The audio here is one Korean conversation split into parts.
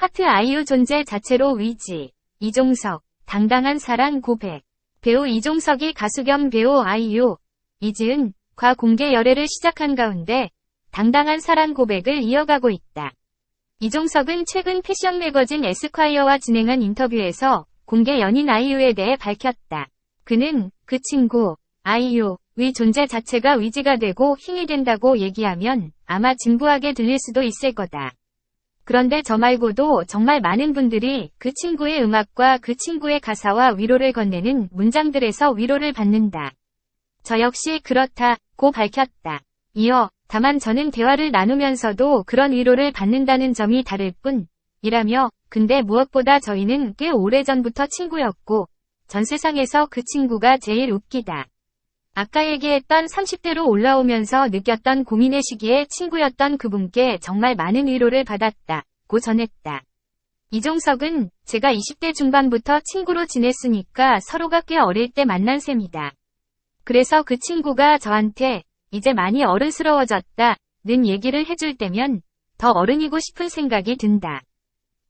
하트 아이유 존재 자체로 위지. 이종석, 당당한 사랑 고백. 배우 이종석이 가수 겸 배우 아이유, 이지은, 과 공개 열애를 시작한 가운데 당당한 사랑 고백을 이어가고 있다. 이종석은 최근 패션 매거진 에스콰이어와 진행한 인터뷰에서 공개 연인 아이유에 대해 밝혔다. 그는 그 친구, 아이유, 위 존재 자체가 위지가 되고 힘이 된다고 얘기하면 아마 진부하게 들릴 수도 있을 거다. 그런데 저 말고도 정말 많은 분들이 그 친구의 음악과 그 친구의 가사와 위로를 건네는 문장들에서 위로를 받는다. 저 역시 그렇다 고 밝혔다. 이어 다만 저는 대화를 나누면서도 그런 위로를 받는다는 점이 다를 뿐 이라며 근데 무엇보다 저희는 꽤 오래전부터 친구였고 전 세상에서 그 친구가 제일 웃기다. 아까 얘기했던 30대로 올라오면서 느꼈던 고민의 시기에 친구였던 그분께 정말 많은 위로를 받았다. 고 전했다. 이종석은 제가 20대 중반부터 친구로 지냈으니까 서로가 꽤 어릴 때 만난 셈이다. 그래서 그 친구가 저한테 이제 많이 어른스러워졌다. 는 얘기를 해줄 때면 더 어른이고 싶은 생각이 든다.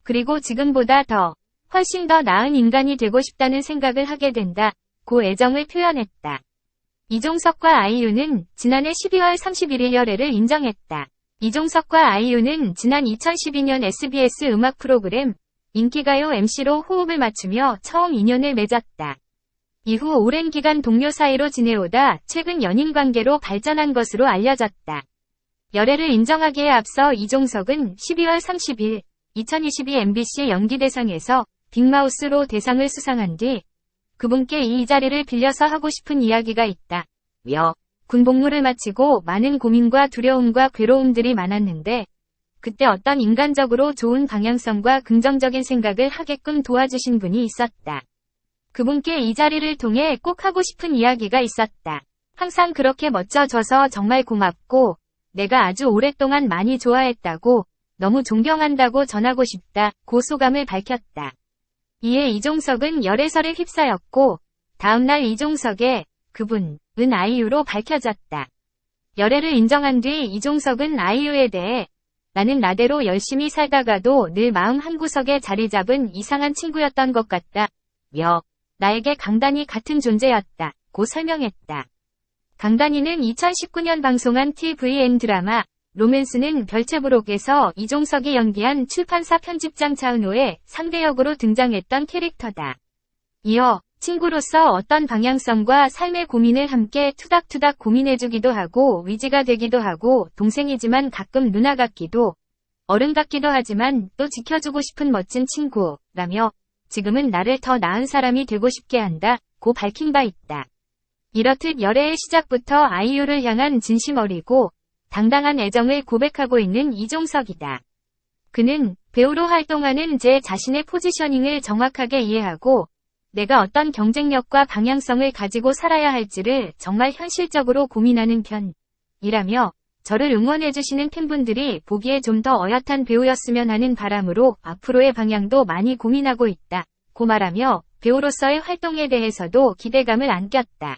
그리고 지금보다 더 훨씬 더 나은 인간이 되고 싶다는 생각을 하게 된다. 고 애정을 표현했다. 이종석과 아이유는 지난해 12월 31일 열애를 인정했다. 이종석과 아이유는 지난 2012년 SBS 음악 프로그램 인기가요 MC로 호흡을 맞추며 처음 인연을 맺었다. 이후 오랜 기간 동료 사이로 지내오다 최근 연인 관계로 발전한 것으로 알려졌다. 열애를 인정하기에 앞서 이종석은 12월 30일 2022 MBC 연기대상에서 빅마우스로 대상을 수상한 뒤 그분께 이 자리를 빌려서 하고 싶은 이야기가 있다. 며 군복무를 마치고 많은 고민과 두려움과 괴로움들이 많았는데 그때 어떤 인간적으로 좋은 방향성과 긍정적인 생각을 하게끔 도와주신 분이 있었다. 그분께 이 자리를 통해 꼭 하고 싶은 이야기가 있었다. 항상 그렇게 멋져져서 정말 고맙고 내가 아주 오랫동안 많이 좋아했다고 너무 존경한다고 전하고 싶다. 고 소감을 밝혔다. 이에 이종석은 열애설에 휩싸였고 다음날 이종석의 그분 은 아이유로 밝혀졌다. 열애를 인정한 뒤 이종석은 아이유에 대해 나는 나대로 열심히 살다가도 늘 마음 한구석에 자리 잡은 이상한 친구였던 것 같다. 며 나에게 강단이 같은 존재였다. 고 설명했다. 강단이는 2019년 방송한 TVN 드라마 로맨스는 별채부록에서 이종석이 연기한 출판사 편집장 차은호의 상대 역으로 등장했던 캐릭터다. 이어 친구로서 어떤 방향성과 삶의 고민을 함께 투닥투닥 고민해주기도 하고 위지가 되기도 하고 동생이지만 가끔 누나 같기도 어른 같기도 하지만 또 지켜주고 싶은 멋진 친구라며 지금은 나를 더 나은 사람이 되고 싶게 한다 고 밝힌 바 있다. 이렇듯 열애의 시작부터 아이유를 향한 진심 어리고 당당한 애정을 고백하고 있는 이종석이다. 그는 배우로 활동하는 제 자신의 포지셔닝을 정확하게 이해하고 내가 어떤 경쟁력과 방향성을 가지고 살아야 할지를 정말 현실적으로 고민하는 편이라며 저를 응원해주시는 팬분들이 보기에 좀 더 어엿한 배우였으면 하는 바람으로 앞으로의 방향도 많이 고민하고 있다. 고 말하며 배우로서의 활동에 대해서도 기대감을 안겼다.